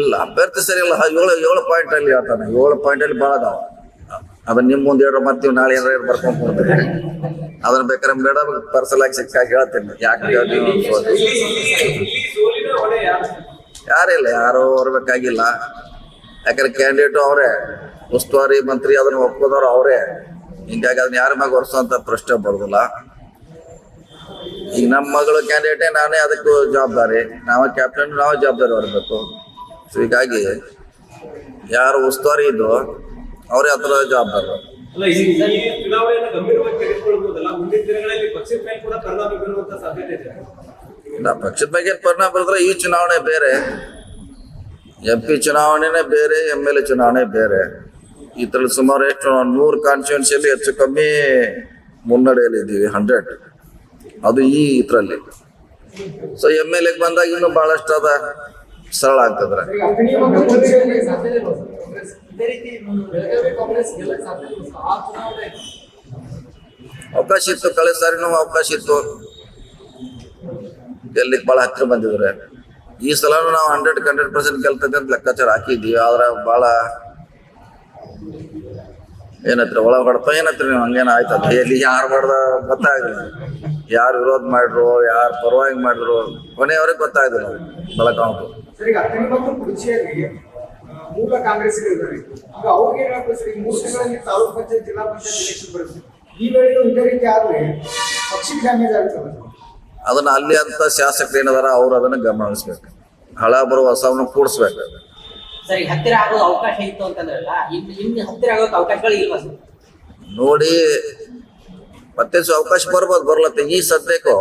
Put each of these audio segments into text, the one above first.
ಇಲ್ಲ ಅಭ್ಯರ್ಥಿ ಸರಿ ಇಲ್ಲ ಏಳು ಏಳು ಪಾಯಿಂಟ್ ಅಲ್ಲಿ ಹೇಳ್ತಾನೆ. ಏಳು ಪಾಯಿಂಟ್ ಅಲ್ಲಿ ಭಾಳ ಅದಾವ. ಅದನ್ನ ನಿಮ್ಮ ಮುಂದೆ ಹೇಳ್ರ ಮತ್ತೆ ನಾಳೆ ಏನಾರ ಬರ್ಕೊಂಡು ಕೊಡ್ತೀನಿ ಅದನ್ನ ಬೇಕಾದ್ರೆ ಮೇಡಮ್ ಪರ್ಸಲ್ ಆಗಿ ಸಿಕ್ಕಾಗಿ ಹೇಳ್ತೀನಿ. ಯಾಕೆ? ಯಾರಿಲ್ಲ ಯಾರು? ಬರ್ಬೇಕಾಗಿಲ್ಲ ಯಾಕಂದ್ರೆ ಕ್ಯಾಂಡಿಡೇಟು ಅವರೇ ಉಸ್ತುವಾರಿ ಮಂತ್ರಿ ಅದನ್ನ ಒಪ್ಕೋದವ್ರು ಅವರೇ. ಹಿಂಗಾಗಿ ಅದನ್ನ ಯಾರ ಮ್ಯಾಗ ಅಂತ ಪ್ರಶ್ನೆ ಬರೋದಿಲ್ಲ. ಈಗ ನಮ್ಮ ಮಗಳು ಕ್ಯಾಂಡಿಡೇಟೇ ನಾನೇ ಅದಕ್ಕೂ ಜವಾಬ್ದಾರಿ. ನಾವ ಕ್ಯಾಪ್ಟನ್ ನಾವೇ ಜವಾಬ್ದಾರಿ ಹೊರಬೇಕು ಸೊ ಹೀಗಾಗಿ ಯಾರು ಉಸ್ತುವಾರಿ ಇದ್ದು ಅವರೇ ಹತ್ರ ಜವಾಬ್ದಾರಿ. ಪಕ್ಷದ ಇಲ್ಲ ಬಗ್ಗೆ ಪರಿಣಾಮ ಬರೆದ್ರೆ ಈ ಚುನಾವಣೆ ಬೇರೆ. ಎಂ ಪಿ ಚುನಾವಣೆನೇ ಬೇರೆ ಎಂ ಎಲ್ ಎ ಚುನಾವಣೆ ಬೇರೆ. ಈ ಥರ ಸುಮಾರು ಎಷ್ಟು ನೂರು ಕಾನ್ಸ್ಟಿಟ್ಯೂನ್ಸಿಯಲ್ಲಿ ಹೆಚ್ಚು ಕಮ್ಮಿ ಮುನ್ನಡೆಯಲ್ಲಿದ್ದೀವಿ ಹಂಡ್ರೆಡ್ ಅದು ಈ ಇದರಲ್ಲಿ. ಸೊ ಎಂ ಎಲ್ ಎಗೆ ಬಂದಾಗ ಇನ್ನೂ ಬಹಳಷ್ಟು ಅದ ಸರಳ ಆಗ್ತದ್ರ. ಅವಕಾಶ ಇತ್ತು ಕಳೆದ ಸಾರಿನೂ ಅವಕಾಶ ಇತ್ತು. ಗೆಲ್ಲಿಕ್ ಬಹಳ ಹತ್ತಿರ ಬಂದಿದ್ರೆ. ಈ ಸಲನೂ ನಾವು ಹಂಡ್ರೆಡ್ ಹಂಡ್ರೆಡ್ ಪರ್ಸೆಂಟ್ ಗೆಲ್ತದೆ ಅಂತ ಲೆಕ್ಕಾಚಾರ ಹಾಕಿದ್ದೀವಿ. ಆದ್ರೆ ಭಾಳ ಏನತ್ರ ಒಳ ಹೊಡ್ತ ಏನತ್ರ ನೀವು? ಹಂಗೇನ ಆಯ್ತದ ಎಲ್ಲಿ ಯಾರು ಮಾಡ್ದ ಗೊತ್ತಾಗಿಲ್ಲ ಯಾರು ವಿರೋಧ ಮಾಡಿದ್ರು ಯಾರು ಪರವಾಗಿ ಮಾಡಿದ್ರು ಕೊನೆಯವ್ರಿಗೆ ಗೊತ್ತಾಗಿಲ್ಲ ಬೆಳಕಾವು ಸರ್ ಈಗ ಹತ್ತನೇ ಮತ್ತು ಪುದುಚೇರಿ ಆ, ಮೂಲ ಕಾಂಗ್ರೆಸ್ ಇದ್ದಾರೆ ಈಗ ಅವ್ರಿಗೆ ಏನಾಗ್ತದೆ ಸರ್? ಈ ಮೂರು ತಿಂಗಳಲ್ಲಿ ತಾಲೂಕ್ ಪಂಚಾಯತ್ ಜಿಲ್ಲಾ ಪಂಚಾಯತ್ ಎಲೆಕ್ಷನ್ ಬರುತ್ತೆ. ಈ ವೇಳೆಯೂ ಇದೇ ರೀತಿ ಆದ್ರೆ ಪಕ್ಷಕ್ಕೆ ಡ್ಯಾಮೇಜ್ ಆಗ್ತದೆ ಅದನ್ನ ಅಲ್ಲಿ ಅಂತ ಶಾಸಕರು ಏನಾದ್ರ ಅವ್ರು ಅದನ್ನ ಗಮನಿಸ್ಬೇಕು ಹಳ ಬರುವ ಹೊಸವನ್ನ ಕೂಡಿಸ್ಬೇಕು. ಸರ್, ಹತ್ತಿರ ಆಗೋದು ಅವಕಾಶ ಇತ್ತು ಅಂತಂದ್ರಲ್ಲ ಇನ್ನು ಹತ್ತಿರ ಆಗೋಕೆ ಅವಕಾಶಗಳು ಇಲ್ವಾ ಸರ್? ನೋಡಿ, ಮತ್ತೆ ಸೊ ಅವಕಾಶ ಬರ್ಬೋದು, ಬರ್ಲತ್ತೆ. ಈ ಸದ್ಯಕ್ಕೂ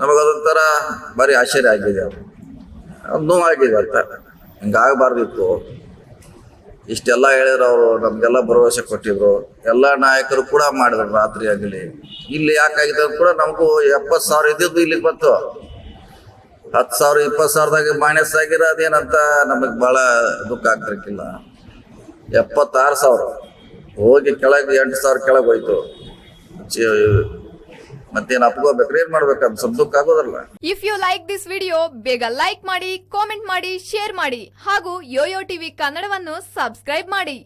ನಮಗದೊಂಥರ ಭಾರಿ ಆಶ್ಚರ್ಯ ಆಗಿದೆ. ಅದು ನೋವಾಗಿದೆ ಅಂತ. ಹಿಂಗಾಗಬಾರ್ದಿತ್ತು ಇಷ್ಟೆಲ್ಲ ಹೇಳಿದ್ರು ಅವರು ನಮಗೆಲ್ಲ ಭರವಸೆ ಕೊಟ್ಟಿದ್ರು. ಎಲ್ಲ ನಾಯಕರು ಕೂಡ ಮಾಡಿದ್ರು ರಾತ್ರಿ ಆಗಲಿ ಇಲ್ಲಿ ಯಾಕಾಗಿದೆ ಕೂಡ ನಮಗೂ ಎಪ್ಪತ್ತು ಸಾವಿರ ಇದ್ದಿದ್ದು ಇಲ್ಲಿಗೆ ಬಂತು. ಹತ್ತು ಸಾವಿರ, ಇಪ್ಪತ್ತು ಸಾವಿರದಾಗ ಮೈನಸ್ ಆಗಿರೋ ಅದೇನಂತ ನಮಗೆ ಭಾಳ ದುಃಖ ಆಗ್ತಿರ್ಕಿಲ್ಲ. ಎಪ್ಪತ್ತಾರು ಸಾವಿರ. ಹೋಗಿ ಕೆಳಗೆ ಎಂಟು ಸಾವಿರ ಕೆಳಗೆ ಹೋಯ್ತು. ಮತ್ತೇನು ಅಪ್ಕೋಬೇಕ್ರಿ, ಏನ್ ಮಾಡ್ಬೇಕಂತ ಸ್ವಲ್ಪ ದುಃಖ ಆಗೋದಲ್ಲ. If you like this video ಬೇಗ ಲೈಕ್ ಮಾಡಿ ಕಾಮೆಂಟ್ ಮಾಡಿ ಶೇರ್ ಮಾಡಿ, ಹಾಗೂ ಯೋಯೋ ಟಿವಿ ಕನ್ನಡವನ್ನು ಸಬ್ಸ್ಕ್ರೈಬ್ ಮಾಡಿ.